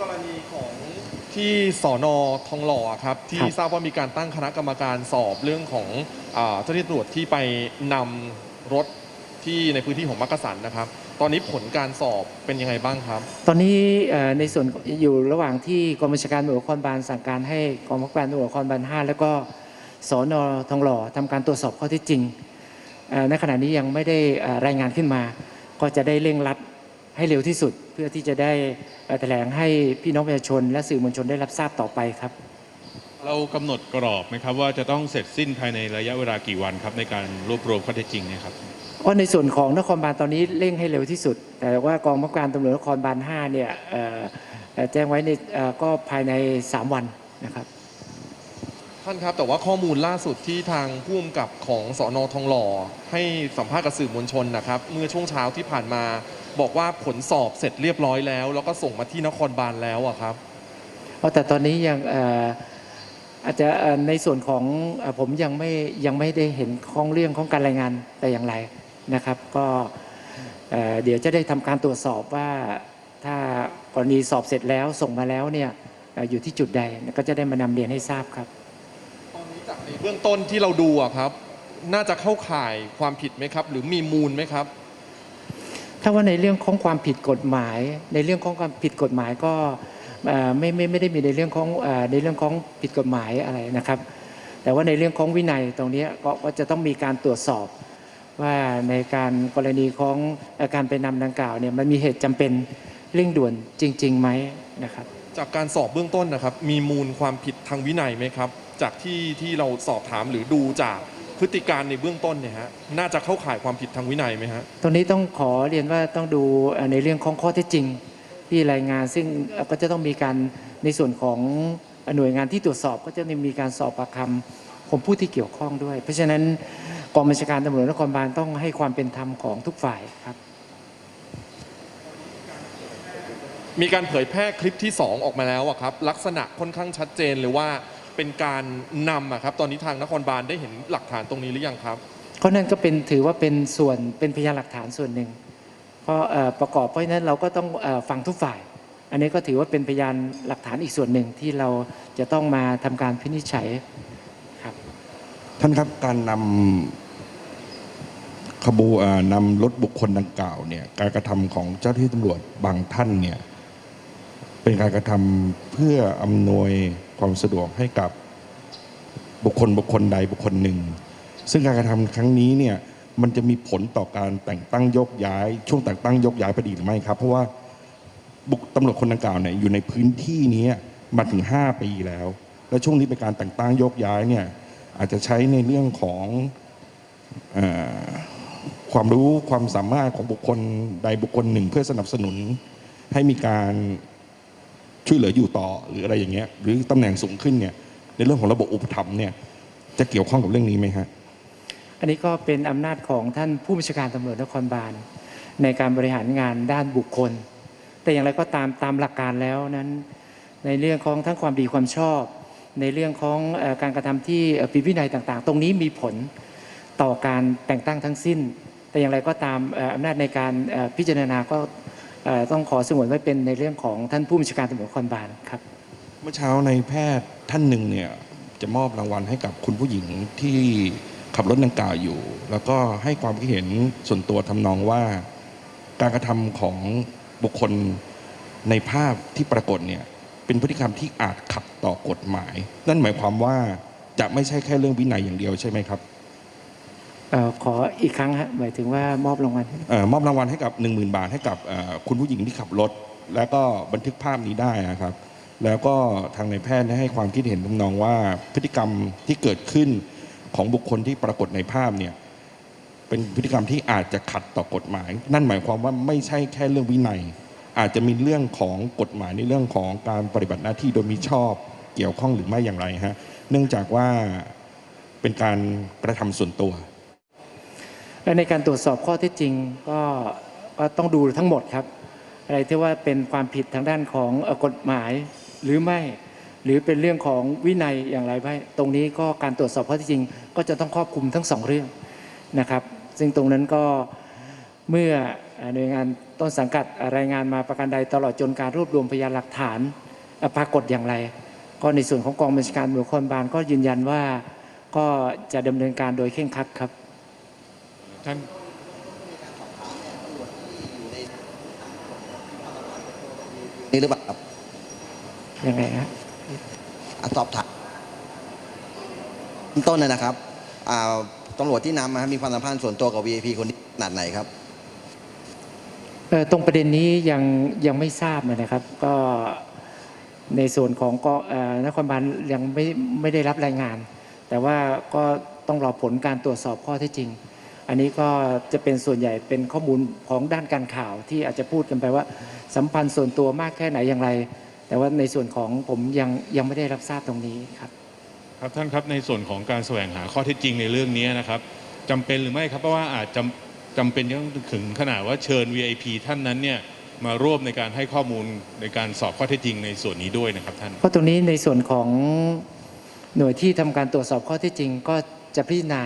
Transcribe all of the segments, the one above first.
กรณีของที่สอนอทองหล่อครับ ที่ครับทราบว่ามีการตั้งคณะกรรมการสอบเรื่องของอาเจ้าหน้าที่ตำรวจที่ไปนำรถที่ในพื้นที่ของมักกะสันนะครับ ตอนนี้ผลการสอบเป็นยังไงบ้างครับ ตอนนี้เอ่อในส่วนอยู่ระหว่างที่กองบัญชาการตำรวจนครบาลสั่งการให้กองบังคับการตำรวจนครบาล5แล้วก็สอนอทองหล่อทำการตรวจสอบข้อเที่จริงเอ่อในขณะนี้ยังไม่ได้เอ่อรายงานขึ้นมา ก็จะได้เร่งรัด ให้เร็วที่สุดเพื่อที่จะได้เอ่อแถลงให้พี่น้องประชาชน และสื่อมวลชนได้รับทราบต่อไปครับ เรากำหนดกรอบไหมครับว่าจะต้องเสร็จสิ้นภายในระยะเวลากี่วันครับในการรวบรวมข้อเท็จจริงเนี่ยครับก็ในส่วนของนครบาลตอนนี้เร่งให้เร็วที่สุด แต่ว่ากองบังคับการตำรวจนครบาล5เนี่ยเอ่อเอ่อแจ้งไว้ในเอ่อก็ภายใน 3 วันนะครับ ท่านครับ แต่ว่าข้อมูลล่าสุดที่ทางผู้กำกับของสอนอทองหล่อ ให้สัมภาษณ์กับสื่อมวลชนนะครับ เมื่อช่วงเช้าที่ผ่านมา บอกว่าผลสอบเสร็จเรียบร้อยแล้ว แล้วก็ส่งมาที่นครบาลแล้วอะครับ เพราะแต่ตอนนี้ยังเอ่ออาจจะเอ่อในส่วนของเอ่อผมยังไม่ยังไม่ได้เห็นข้องเรื่องของการรายงานแต่อย่างไรนะครับ ก็เอ่อเดี๋ยวจะได้ทำการตรวจสอบว่าถ้ากรณีสอบเสร็จแล้วส่งมาแล้วเนี่ยเอ่ออยู่ที่จุดใดก็จะได้มานำเรียนให้ทราบครับ ตอนนี้จากใน เบื้องต้นที่เราดูอะครับ น่าจะเข้าข่ายความผิดไหมครับ หรือมีมูลไหมครับ ถ้าว่าในเรื่องของความผิดกฎหมาย ในเรื่องของความผิดกฎหมายก็เอ่อไม่ไม่ไม่ได้มีในเรื่องของเอ่อในเรื่องของผิดกฎหมายอะไรนะครับ แต่ว่าในเรื่องของวินัยตรงเนี้ยก็ก็จะต้องมีการตรวจสอบ ว่าในการกรณีของเอ่อการไปนำดังกล่าวเนี่ยมันมีเหตุจำเป็นเร่งด่วนจริงๆไหมนะครับ จากการสอบเบื้องต้นนะครับ มีมูลความผิดทางวินัยไหมครับ จากที่ที่เราสอบถามหรือดูจากพฤติการในเบื้องต้นเนี่ยฮะน่าจะเข้าข่ายความผิดทางวินัยไหมฮะตรงนี้ต้องขอเรียนว่าต้องดูเอ่อในเรื่องของข้อเท็จจริงที่รายงาน ซึ่งเอ่อก็จะต้องมีการในส่วนของหน่วยงานที่ตรวจสอบก็จะมีการสอบปากคำของผู้ที่เกี่ยวข้องด้วย เพราะฉะนั้นกองบัญชาการตำรวจนครบาลต้องให้ความเป็นธรรมของทุกฝ่ายครับ มีการเผยแพร่คลิปที่ 2 ออกมาแล้วอะครับลักษณะค่อนข้างชัดเจนเลยว่า เป็นการนำอะครับตอนนี้ทางนครบาลได้เห็นหลักฐานตรงนี้หรือยังครับก็นั่นก็เป็นถือว่าเป็นส่วนเป็นพยานหลักฐานส่วนหนึ่งเพราะเอ่อประกอบเพราะฉะนั้นเราก็ต้องเอ่อฟังทุกฝ่าย อันนี้ก็ถือว่าเป็นพยานหลักฐานอีกส่วนหนึ่งที่เราจะต้องมาทำการพินิจฉัยครับ ท่านครับการนำขบวนอ่านำรถบุคคลดังกล่าวเนี่ยการกระทำของเจ้าหน้าที่ตำรวจบางท่านเนี่ยเป็นการกระทำเพื่ออำนวย ความสะดวกให้กับบุคคลบุคคลใดบุคคลหนึ่ง ซึ่งการกระทำครั้งนี้เนี่ยมันจะมีผลต่อการแต่งตั้งยกย้าย ช่วงแต่งตั้งยกย้ายพอดีหรือไม่ครับ เพราะว่าบุคตำรวจคนดังกล่าวเนี่ยอยู่ในพื้นที่นี้มาถึง 5 ปีแล้ว และช่วงนี้เป็นการแต่งตั้งยกย้ายเนี่ยอาจจะใช้ในเรื่องของอความรู้ความสามารถของบุคคลใดบุคคลหนึ่ง เพื่อสนับสนุนให้มีการ ช่วยเหลืออยู่ต่อหรืออะไรอย่างเงี้ยหรือตำแหน่งสูงขึ้นเนี่ยในเรื่องของระบบอุปถัมภ์เนี่ยจะเกี่ยวข้องกับเรื่องนี้ไหมฮะอันนี้ก็เป็นอำนาจของท่านผู้บัญชาการตำรวจนครบาลในการบริหารงานด้านบุคคล แต่อย่างไรก็ตามตามหลักการแล้วนั้น ในเรื่องของทั้งความดีความชอบ ในเรื่องของการกระทำที่ผิดวินัยต่าง ๆ ตรงนี้มีผลต่อการแต่งตั้งทั้งสิ้น แต่อย่างไรก็ตามอำนาจในการพิจารณาก็ ต้องขอสงวนไว้เป็นในเรื่องของท่านผู้บัญชาการตำรวจนครบาลครับ เมื่อเช้าในแพทย์ท่านหนึ่งเนี่ยจะมอบรางวัลให้กับคุณผู้หญิงที่ขับรถดังกล่าวอยู่ แล้วก็ให้ความคิดเห็นส่วนตัวทำนองว่า การกระทำของบุคคลในภาพที่ปรากฏเนี่ยเป็นพฤติกรรมที่อาจขัดต่อกฎหมาย นั่นหมายความว่าจะไม่ใช่แค่เรื่องวินัยอย่างเดียวใช่ไหมครับ เอ่อขออีกครั้งฮะหมายถึงว่ามอบรางวัลเออมอบรางวัลให้กับ 1 0,000 บาทให้กับเอ่อคุณผู้หญิงที่ขับรถ แล้วก็บันทึกภาพนี้ได้นะครับ แล้วก็ทางในายแพทย์ได้ให้ความคิดเห็นทำนองว่าพฤติกรรมที่เกิดขึ้นของบุคคลที่ปรากฏในภาพเนี่ยเป็นพฤติกรรมที่อาจจะขัดต่อกฎหมาย นั่นหมายความว่าไม่ใช่แค่เรื่องวินัย อาจจะมีเรื่องของกฎหมายในเรื่องของการปฏิบัติหน้าที่โดยมิชอบเกี่ยวข้องหรือไม่อย่างไรฮะเนื่องจากว่าเป็นการกระทำส่วนตัว และในการตรวจสอบข้อเท็จจริงก็ก็ต้องดูทั้งหมดครับ อะไรที่ว่าเป็นความผิดทางด้านของกฎหมายหรือไม่ หรือเป็นเรื่องของวินัยอย่างไรไม่ตรงนี้ก็การตรวจสอบข้อเท็จจริง ก็จะต้องครอบคลุมทั้งสองเรื่องนะครับ ซึ่งตรงนั้นก็เมื่อหน่วยงานต้นสังกัดรายงานมาประการใดตลอดจนการรวบรวมพยานหลักฐานปรากฏอย่างไร ก็ในส่วนของกองบัญชาการตำรวจนครบาลก็ยืนยันว่าก็จะดำเนินการโดยเคร่งครัดครับ ท่านนี่หรือเปล่าครับยังไงฮะอะสอบถามต้นนะนะครับอ่าตำรวจที่นำมามีความสัมพันธ์ส่วนตัวกับ VIP คนนี้ขนาดไหนครับเอ่อตรงประเด็นนี้ยังยังไม่ทราบนะครับ ก็ในส่วนของก็เอ่อนครบาลยังไม่ไม่ได้รับรายงาน แต่ว่าก็ต้องรอผลการตรวจสอบข้อเท็จจริง อันนี้ก็จะเป็นส่วนใหญ่เป็นข้อมูลของด้านการข่าวที่อาจจะพูดกันไปว่า สัมพันธ์ส่วนตัวมากแค่ไหนอย่างไร แต่ว่าในส่วนของผมยังยังไม่ได้รับทราบตรงนี้ครับ ครับท่านครับในส่วนของการแสวงหาข้อเท็จจริงในเรื่องนี้นะครับจำเป็นหรือไม่ครับเพราะว่าอาจจำจำเป็นต้องถึงขนาดว่าเชิญ VIP ท่านนั้นเนี่ยมาร่วมในการให้ข้อมูลในการสอบข้อเท็จจริงในส่วนนี้ด้วยนะครับท่านเพราะตรงนี้ในส่วนของหน่วยที่ทำการตรวจสอบข้อเท็จจริงก็จะพิจารณา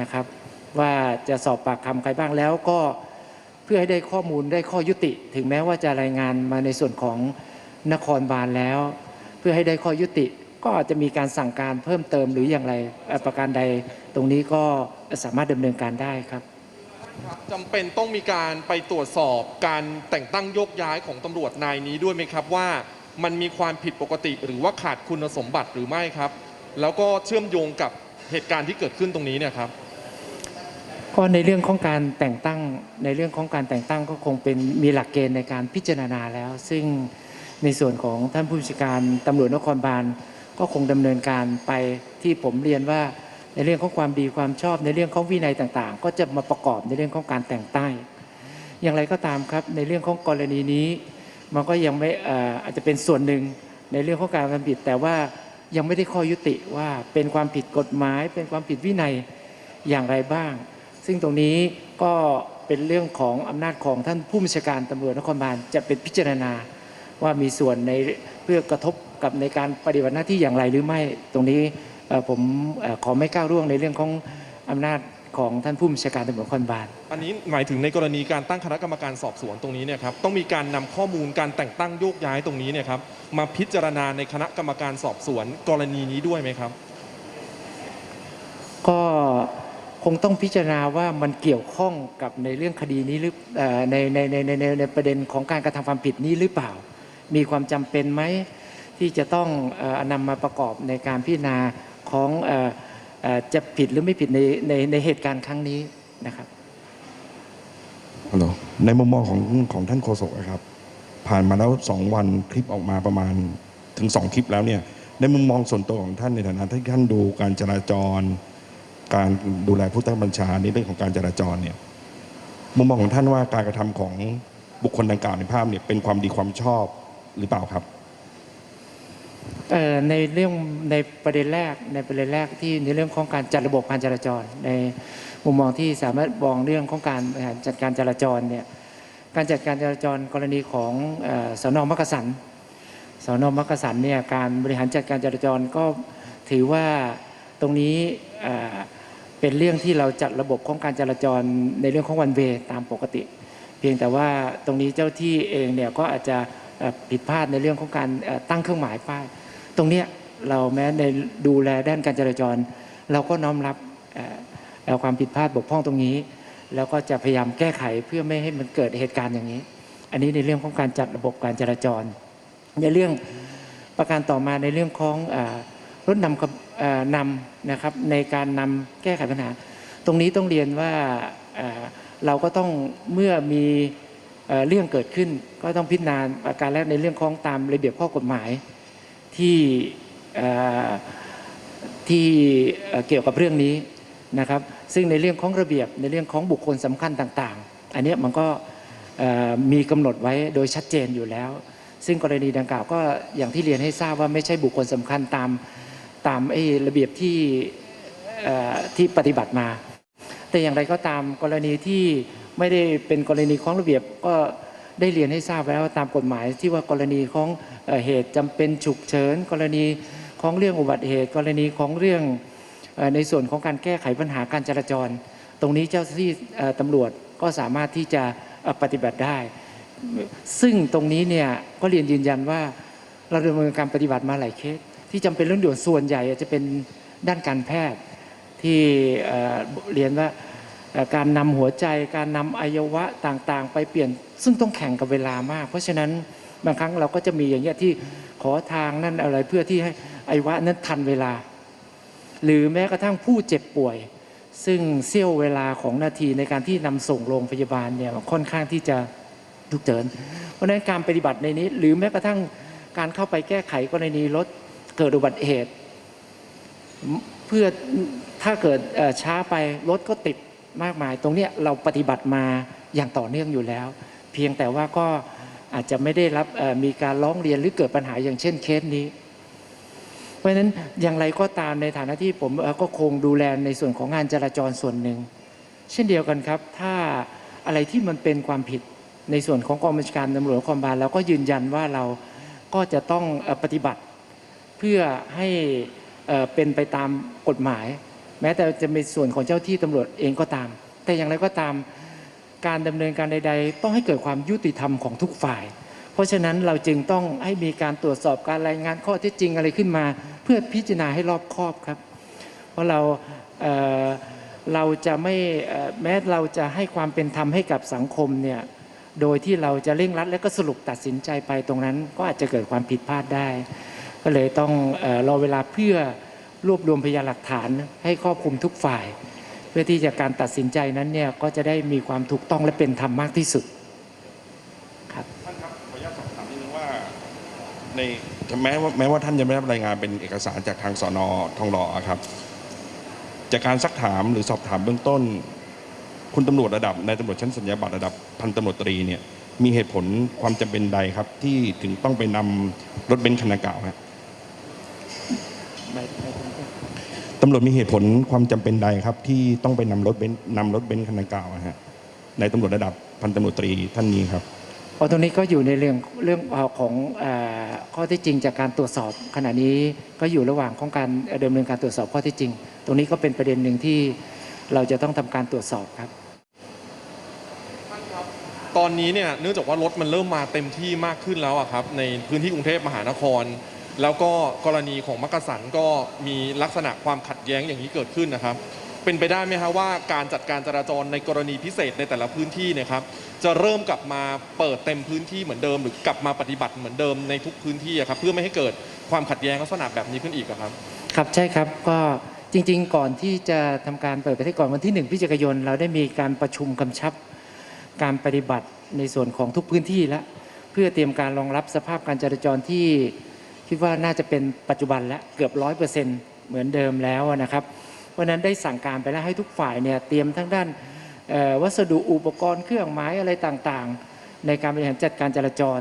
นะครับ ว่าจะสอบปากคำใครบ้างแล้วก็เพื่อให้ได้ข้อมูลได้ข้อยุติ ถึงแม้ว่าจะรายงานมาในส่วนของนครบาลแล้ว เพื่อให้ได้ข้อยุติ ก็อาจจะมีการสั่งการเพิ่มเติมหรืออย่างไรประการใดตรงนี้ก็สามารถดำเนินการได้ครับจำเป็นต้องมีการไปตรวจสอบการแต่งตั้งโยกย้ายของตำรวจนายนี้ด้วยไหมครับว่ามันมีความผิดปกติหรือว่าขาดคุณสมบัติหรือไม่ครับ แล้วก็เชื่อมโยงกับเหตุการณ์ที่เกิดขึ้นตรงนี้เนี่ยครับ ก็ในเรื่องของการแต่งตั้งในเรื่องของการแต่งตั้งก็คงเป็นมีหลักเกณฑ์ในการพิจารณาแล้ว ซึ่งในส่วนของท่านผู้บัญชาการตำรวจนครบาลก็คงดำเนินการไปที่ผมเรียนว่าในเรื่องของความดีความชอบในเรื่องของวินัยต่างๆ ก็จะมาประกอบในเรื่องของการแต่งตั้งอย่างไรก็ตามครับในเรื่องของกรณีนี้ มันก็ยังไม่อาจจะเป็นส่วนหนึ่งในเรื่องของการทำผิด แต่ว่ายังไม่ได้ข้อยุติว่าเป็นความผิดกฎหมาย เป็นความผิดวินัยอย่างไรบ้าง ซึ่งตรงนี้ก็เป็นเรื่องของอำนาจของท่านผู้บัญชาการตำรวจนครบาลจะเป็นพิจารณาว่ามีส่วนในเพื่อกระทบกับในการปฏิบัติหน้าที่อย่างไรหรือไม่ตรงนี้ผมขอไม่ก้าวล่วงในเรื่องของอำนาจของท่านผู้บัญชาการตำรวจนครบาลอันนี้หมายถึงในกรณีการตั้งคณะกรรมการสอบสวนตรงนี้เนี่ยครับต้องมีการนำข้อมูลการแต่งตั้งโยกย้ายตรงนี้เนี่ยครับมาพิจารณาในคณะกรรมการสอบสวนกรณีนี้ด้วยไหมครับ ก็ค งต้องพิจารณาว่ามันเกี่ยวข้องกับในเรื่องคดีนี้หรือในในในในในประเด็นของการกระทำความผิดนี้หรือเปล่า มีความจำเป็นไหมที่จะต้องเอ่อนำมาประกอบในการพิจารณาของจะผิดหรือไม่ผิดในในในเหตุการณ์ครั้งนี้นะครับฮัลโหลในมุมมองของของท่านโฆษกครับ ผ่านมาแล้วสองวันคลิปออกมาประมาณถึงสองคลิปแล้วเนี่ยในมุมมองส่วนตัวของท่านในฐานะที่ท่านดูการจราจร การดูแลผู้ใต้บัญชาในเรื่องของการจราจรเนี่ยมุมมองของท่านว่าการกระทำของบุคคลดังกล่าวในภาพเนี่ยเป็นความดีความชอบหรือเปล่าครับในเรื่องในประเด็นแรกในประเด็นแรกที่ในเรื่องของการจัดระบบการจราจร ในมุมมองที่สามารถมองเรื่องของการบริหารจัดการจราจรเนี่ยการจัดการจราจรกรณีของเอ่อสนมักกะสันสนมักกะสันเนี่ยการบริหารจัดการจราจรก็ถือว่าตรงนี้ เป็นเรื่องที่เราจัดระบบของการจราจรในเรื่องของวันเวตามปกติ เพียงแต่ว่าตรงนี้เจ้าที่เองเนี่ยก็อาจจะผิดพลาดในเรื่องของการตั้งเครื่องหมายป้าย ตรงนี้เราแม้ในดูแลด้านการจราจร เราก็น้อมรับความผิดพลาดบกพร่องตรงนี้ แล้วก็จะพยายามแก้ไขเพื่อไม่ให้มันเกิดเหตุการณ์อย่างนี้ อันนี้ในเรื่องของการจัดระบบการจราจร ในเรื่องประการต่อมาในเรื่องของอ อรถนำขบนำนะครับในการนำแก้ไขปัญหา ตรงนี้ต้องเรียนว่าเราก็ต้องเมื่อมีเรื่องเกิดขึ้น ก็ต้องพิจารณาการแรกในเรื่องของตามระเบียบข้อกฎหมายที่ที่เกี่ยวกับเรื่องนี้นะครับ ซึ่งในเรื่องของระเบียบในเรื่องของบุคคลสำคัญต่างๆ อันนี้มันก็มีกำหนดไว้โดยชัดเจนอยู่แล้ว ซึ่งกรณีดังกล่าวก็อย่างที่เรียนให้ทราบว่าไม่ใช่บุคคลสำคัญตาม ตามไอ้ระเบียบที่ที่ปฏิบัติมา แต่อย่างไรก็ตามกรณีที่ไม่ได้เป็นกรณีของระเบียบก็ได้เรียนให้ทราบแล้วตามกฎหมายที่ว่ากรณีของเหตุจำเป็นฉุกเฉินกรณีของเรื่องอุบัติเหตุ กรณีของเรื่องในส่วนของการแก้ไขปัญหาการจราจร ตรงนี้เจ้าหน้าที่ตำรวจก็สามารถที่จะปฏิบัติได้ ซึ่งตรงนี้เนี่ยก็เรียนยืนยันว่าเราดำเนินการปฏิบัติมาหลายเคส ที่จำเป็นเรื่องด่วนส่วนใหญ่จะเป็นด้านการแพทย์ที่เรียนว่าการนำหัวใจการนำอวัยวะต่างๆ ไปเปลี่ยน ซึ่งต้องแข่งกับเวลามาก เพราะฉะนั้นบางครั้งเราก็จะมีอย่างเงี้ยที่ขอทางนั่นอะไรเพื่อที่ให้อวัยวะนั้นทันเวลา หรือแม้กระทั่งผู้เจ็บป่วย ซึ่งเสี้ยวเวลาของนาทีในการที่นำส่งโรงพยาบาลเนี่ยค่อนข้างที่จะทุกเจินเพราะฉะนั้นการปฏิบัติในนี้ หรือแม้กระทั่งการเข้าไปแก้ไขกรณีรถ เกิดอุบัติเหตุ เพื่อถ้าเกิดช้าไปรถก็ติดมากมาย ตรงนี้เราปฏิบัติมาอย่างต่อเนื่องอยู่แล้ว เพียงแต่ว่าก็อาจจะไม่ได้รับมีการร้องเรียนหรือเกิดปัญหาอย่างเช่นเคสนี้ เพราะฉะนั้นอย่างไรก็ตามในฐานะที่ผมก็คงดูแลในส่วนของงานจราจรส่วนหนึ่ง เช่นเดียวกันครับ ถ้าอะไรที่มันเป็นความผิดในส่วนของกองบัญชาการตำรวจนครบาลเราก็ยืนยันว่าเราก็จะต้องปฏิบัติ เพื่อให้เอ่อเป็นไปตามกฎหมาย แม้แต่จะเป็นส่วนของเจ้าที่ตำรวจเองก็ตาม แต่อย่างไรก็ตามการดำเนินการใด ๆ ต้องให้เกิดความยุติธรรมของทุกฝ่าย เพราะฉะนั้นเราจึงต้องให้มีการตรวจสอบการรายงานข้อเท็จจริงอะไรขึ้นมา เพื่อพิจารณาให้รอบคอบครับ เพราะเราเเราจะไม่แม้เราจะให้ความเป็นธรรมให้กับสังคมเนี่ยโดยที่เราจะเร่งรัดและก็สรุปตัดสินใจไปตรงนั้น ก็อาจจะเกิดความผิดพลาดได้ ก็เลยต้องเออรอเวลาเพื่อรวบรวมพยานหลักฐานให้ครอบคลุมทุกฝ่าย เพื่อที่จะการตัดสินใจนั้นเนี่ยก็จะได้มีความถูกต้องและเป็นธรรมมากที่สุดท่านครับขออนุญาตสอบถามนิดนึงว่าในแม้ว่าแม้ว่าท่านยังไม่ได้รับรายงานเป็นเอกสารจากทางสอนอทองหล่อครับ จากการซักถามหรือสอบถามเบื้องต้น คุณตำรวจระดับนายตำรวจชั้นสัญญาบัตรระดับพันตำรวจตรีเนี่ยมีเหตุผลความจำเป็นใดครับที่ถึงต้องไปนำรถเบนซ์คันดังกล่าวครับ ตำรวจมีเหตุผลความจำเป็นใดครับ ที่ต้องไปนำรถเบนซ์นำรถเบนซ์คันดังกล่าวนะฮะในตำรวจระดับพันตำรวจตรีท่านนี้ครับ เพราะตรงนี้ก็อยู่ในเรื่องเรื่องเอาของเออข้อเที่จริงจากการตรวจสอบ ขณะนี้ก็อยู่ระหว่างของการดำเนินการตรวจสอบข้อเที่จริง ตรงนี้ก็เป็นประเด็นหนึ่งที่เราจะต้องทำการตรวจสอบครับ ตอนนี้เนี่ยเนื่องจากว่ารถมันเริ่มมาเต็มที่มากขึ้นแล้วอะครับในพื้นที่กรุงเทพมหานคร แล้วก็กรณีของมักกะสันก็มีลักษณะความขัดแย้งอย่างนี้เกิดขึ้นนะครับ เป็นไปได้ไหมครับว่าการจัดการจราจรในกรณีพิเศษในแต่ละพื้นที่นะครับ จะเริ่มกลับมาเปิดเต็มพื้นที่เหมือนเดิม หรือกลับมาปฏิบัติเหมือนเดิมในทุกพื้นที่อะครับเพื่อไม่ให้เกิดความขัดแย้งลักษณะแบบนี้ขึ้นอีกอะครับ ครับใช่ครับก็จริงๆ ก่อนที่จะทำการเปิดประเทศก่อนวันที่1พฤศจิกายน เราได้มีการประชุมกำชับการปฏิบัติในส่วนของทุกพื้นที่แล้วเพื่อเตรียมการรองรับสภาพการจราจรที่ คิดว่าน่าจะเป็นปัจจุบันแล้วเกือบร้อยเปอร์เซ็นต์เหมือนเดิมแล้วนะครับ เพราะนั้นได้สั่งการไปแล้วให้ทุกฝ่ายเนี่ยเตรียมทั้งด้านวัสดุอุปกรณ์เครื่องไม้อะไรต่างๆ ในการบริหารจัดการจราจร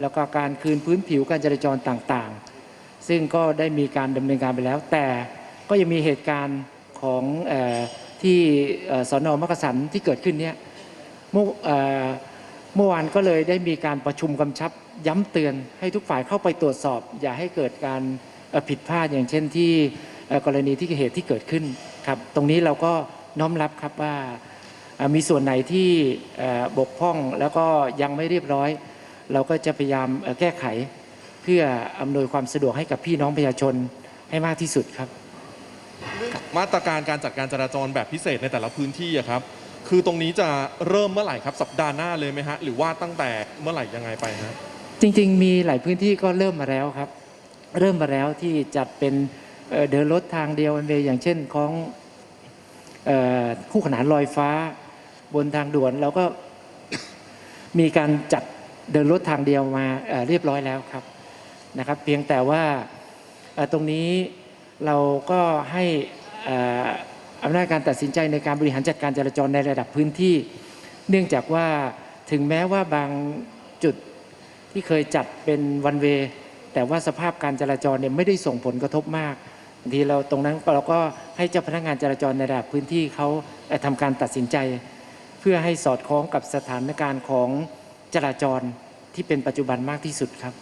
แล้วก็การคืนพื้นผิวการจราจรต่างๆ ซึ่งก็ได้มีการดำเนินการไปแล้ว แต่ก็ยังมีเหตุการณ์ของออที่สอนอมักกะสันที่เกิดขึ้นเนี่ยเมื่อ เมื่อวานก็เลยได้มีการประชุมกำชับย้ำเตือนให้ทุกฝ่ายเข้าไปตรวจสอบ อย่าให้เกิดการผิดพลาดอย่างเช่นที่กรณีที่เหตุที่เกิดขึ้นครับ ตรงนี้เราก็น้อมรับครับว่ามีส่วนไหนที่บกพร่องแล้วก็ยังไม่เรียบร้อย เราก็จะพยายามแก้ไข เพื่ออำนวยความสะดวกให้กับพี่น้องประชาชนให้มากที่สุดครับ มาตรการการจัดการจราจรแบบพิเศษในแต่ละพื้นที่ครับ คือตรงนี้จะเริ่มเมื่อไหร่ครับสัปดาห์หน้าเลยไหมฮะหรือว่าตั้งแต่เมื่อไหร่ยังไงไปฮะจริง ๆ มีหลายพื้นที่ก็เริ่มมาแล้วครับ เริ่มมาแล้วที่จัดเป็นเดินรถทางเดียวอันเวอย่างเช่นของออคู่ขนานลอยฟ้าบนทางด่วนเราก็มีการจัดเดินรถทางเดียวมาเเรียบร้อยแล้วครับนะครับ เพียงแต่ว่าตรงนี้เราก็ให้ อำนาจการตัดสินใจในการบริหารจัดการจราจรในระดับพื้นที่ เนื่องจากว่าถึงแม้ว่าบางจุดที่เคยจัดเป็นวันเวแต่ว่าสภาพการจราจรเนี่ยไม่ได้ส่งผลกระทบมากบางทีเราตรงนั้นเราก็ให้เจ้าพนักงานจราจรในระดับพื้นที่เขาเอ่อทำการตัดสินใจ เพื่อให้สอดคล้องกับสถานการณ์ของจราจรที่เป็นปัจจุบันมากที่สุดครับ